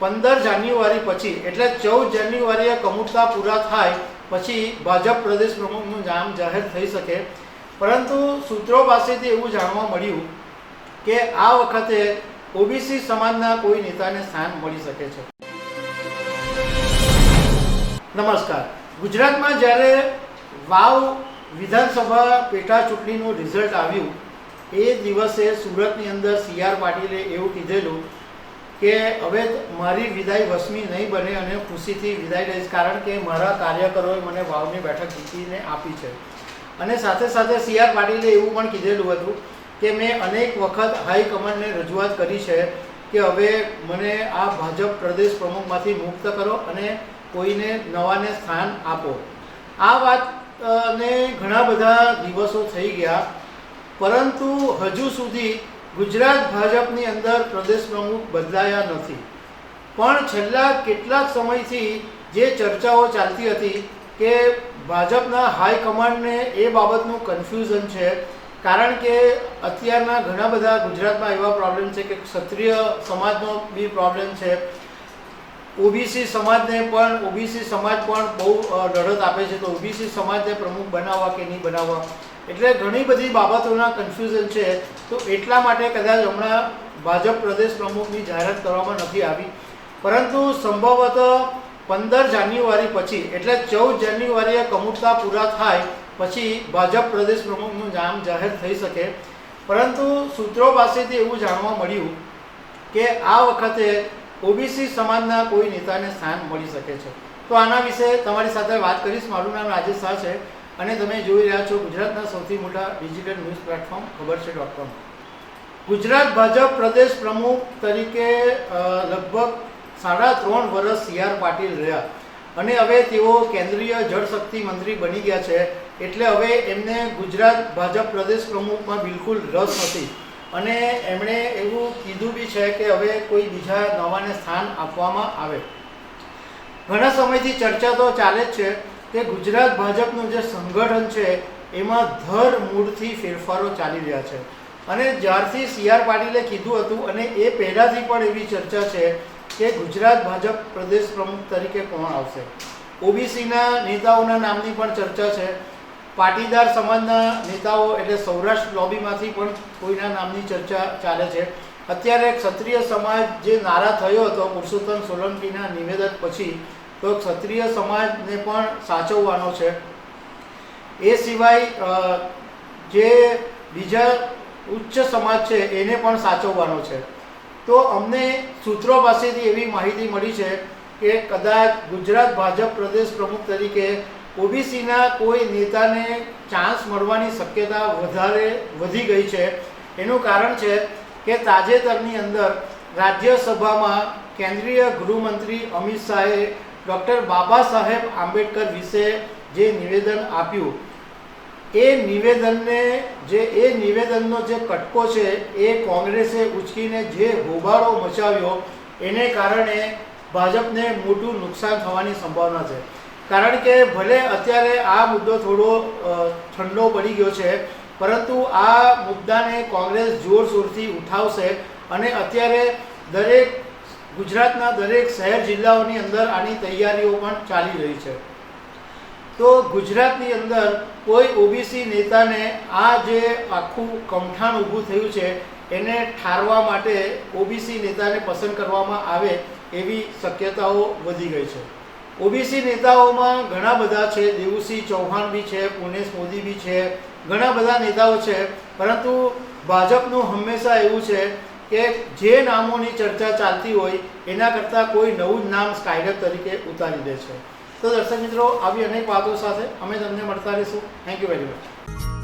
પંદર જાન્યુઆરી પછી, એટલે ચૌદ જાન્યુઆરીએ કમુરતા પૂરા થાય, પછી ભાજપ પ્રદેશ પ્રમુખનું નામ જાહેર થઈ શકે. પરંતુ સૂત્રો પાસેથી એવું જાણવા મળ્યું કે આ વખતે ઓબીસી સમાજના કોઈ નેતાને સ્થાન મળી શકે છે. નમસ્કાર. ગુજરાતમાં જ્યારે વાવ વિધાનસભા પેટા ચૂંટણીનું રિઝલ્ટ આવ્યું, એ દિવસે સુરતની અંદર સી આર પાટીલે એવું કીધેલું કે હવે મારી વિદાય વસમી નહીં બને અને ખુશીથી વિદાય લઈશ, કારણ કે મારા કાર્યકરોએ મને વાવની બેઠક જીતીને આપી છે. અને સાથે સાથે સી આર પાટીલે એવું પણ કીધેલું હતું કે મેં અનેક વખત હાઈકમાન્ડને રજૂઆત કરી છે કે હવે મને આ ભાજપ પ્રદેશ પ્રમુખમાંથી મુક્ત કરો અને કોઈને નવાને સ્થાન આપો. આ વાત ને ઘણા બધા દિવસો થઈ ગયા, પરંતુ હજુ સુધી ગુજરાત ભાજપની અંદર પ્રદેશ પ્રમુખ બદલાયા નથી. પણ છેલ્લા કેટલાક સમયથી જે ચર્ચાઓ ચાલતી હતી કે ભાજપના હાઈકમાન્ડને એ બાબતનું કન્ફ્યુઝન છે, કારણ કે અત્યારના ઘણા બધા ગુજરાતમાં એવા પ્રોબ્લેમ છે કે ક્ષત્રિય સમાજનો બી પ્રોબ્લેમ છે. ઓબીસી સમાજને પણ ઓબીસી સમાજ પણ બહુ લડત આપે છે. તો ઓબીસી સમાજને પ્રમુખ બનાવવા કે નહીં બનાવવા? એટલે ઘણી બધી બાબતોના કન્ફ્યુઝન છે. તો એટલા માટે કદાચ હમણાં ભાજપ પ્રદેશ પ્રમુખની જાહેરાત કરવામાં નથી આવી. પરંતુ સંભવત પંદર જાન્યુઆરી પછી, એટલે ચૌદ જાન્યુઆરીએ કમુટતા પૂરા થાય પછી ભાજપ પ્રદેશ પ્રમુખનું નામ જાહેર થઈ શકે. પરંતુ સૂત્રો પાસેથી એવું જાણવા મળ્યું કે આ વખતે ઓબીસી સમાજના કોઈ નેતાને સ્થાન મળી શકે છે. તો આના વિશે તમારી સાથે વાત કરીશ. મારું નામ રાજેશ શાહ છે. અને તમે જોઈ રહ્યા છો ગુજરાતના સૌથી મોટા ડિજિટલ ન્યૂઝ પ્લેટફોર્મ ખબર છે ડોટ કોમ ગુજરાત ભાજપ પ્રદેશ પ્રમુખ તરીકે લગભગ સાડા ત્રણ વર્ષ સી આર પાટીલ રહ્યા. અને હવે તેઓ કેન્દ્રીય જળશક્તિ મંત્રી બની ગયા છે. એટલે હવે એમને ગુજરાત ભાજપ પ્રદેશ પ્રમુખમાં બિલકુલ રસ નથી. અને એમણે એવું કીધું બી છે કે હવે કોઈ બીજા નવાને સ્થાન આપવામાં આવે. ઘણા સમયથી ચર્ચા તો ચાલે જ છે કે ગુજરાત ભાજપનું જે સંગઠન છે, એમાં ધર મૂળથી ફેરફારો ચાલી રહ્યા છે. અને જ્યારથી સી આર પાટીલે કીધું હતું, અને એ પહેલાંથી પણ એવી ચર્ચા છે કે ગુજરાત ભાજપ પ્રદેશ પ્રમુખ તરીકે કોણ આવશે? ઓબીસીના નેતાઓના નામની પણ ચર્ચા છે. પાટીદાર સમાજના નેતાઓ એટલે સૌરાષ્ટ્ર લોબીમાંથી પણ કોઈના નામની ચર્ચા ચાલે છે. અત્યારે ક્ષત્રિય સમાજ જે નારા થયો હતો પુરુષોત્તમ સોલંકીના નિવેદન પછી તો ક્ષત્રિય સમાજને પણ સાચવવાનો છે. એ સિવાય જે બીજા ઉચ્ચ સમાજ છે, એને પણ સાચવવાનો છે. તો અમને સૂત્રો પાસેથી એવી માહિતી મળી છે કે કદાચ ગુજરાત ભાજપ પ્રદેશ પ્રમુખ તરીકે ઓબીસીના કોઈ નેતાને ચાન્સ મળવાની શક્યતા વધારે વધી ગઈ છે. એનું કારણ છે કે તાજેતરની અંદર રાજ્યસભામાં કેન્દ્રીય ગૃહમંત્રી અમિત શાહે ડૉક્ટર બાબા સાહેબ આંબેડકર વિશે જે નિવેદન આપ્યું, એ નિવેદનને જે, એ નિવેદનનો જે કટકો છે, એ કોંગ્રેસે ઉચકીને જે હોબાળો મચાવ્યો, એને કારણે ભાજપને મોટું નુકસાન થવાની સંભાવના છે. કારણ કે ભલે અત્યારે આ મુદ્દો થોડો ઠંડો પડી ગયો છે, પરંતુ આ મુદ્દાને કોંગ્રેસ જોરશોરથી ઉઠાવશે અને અત્યારે દરેક ગુજરાતના દરેક શહેર જિલ્લાઓની અંદર આની તૈયારીઓ પણ ચાલી રહી છે. તો ગુજરાતની અંદર કોઈ ઓબીસી નેતાને આ જે આખું કમઠાણ ઊભું થયું છે, એને ઠારવા માટે ઓબીસી નેતાને પસંદ કરવામાં આવે એવી શક્યતાઓ વધી ગઈ છે. ઓબીસી નેતાઓમાં ઘણા બધા છે, દેવુસિંહ ચૌહાણ બી છે, પુનેશ મોદી બી છે, ઘણા બધા નેતાઓ છે, પરંતુ ભાજપનું હંમેશા એવું છે કે જે નામોની ચર્ચા ચાલતી હોય, એના કરતાં કોઈ નવું જ નામ સ્કાયડર તરીકે ઉતારી દે છે. તો દર્શક મિત્રો, આવી અનેક વાતો સાથે અમે તમને મળતા રહીશું. Thank you very much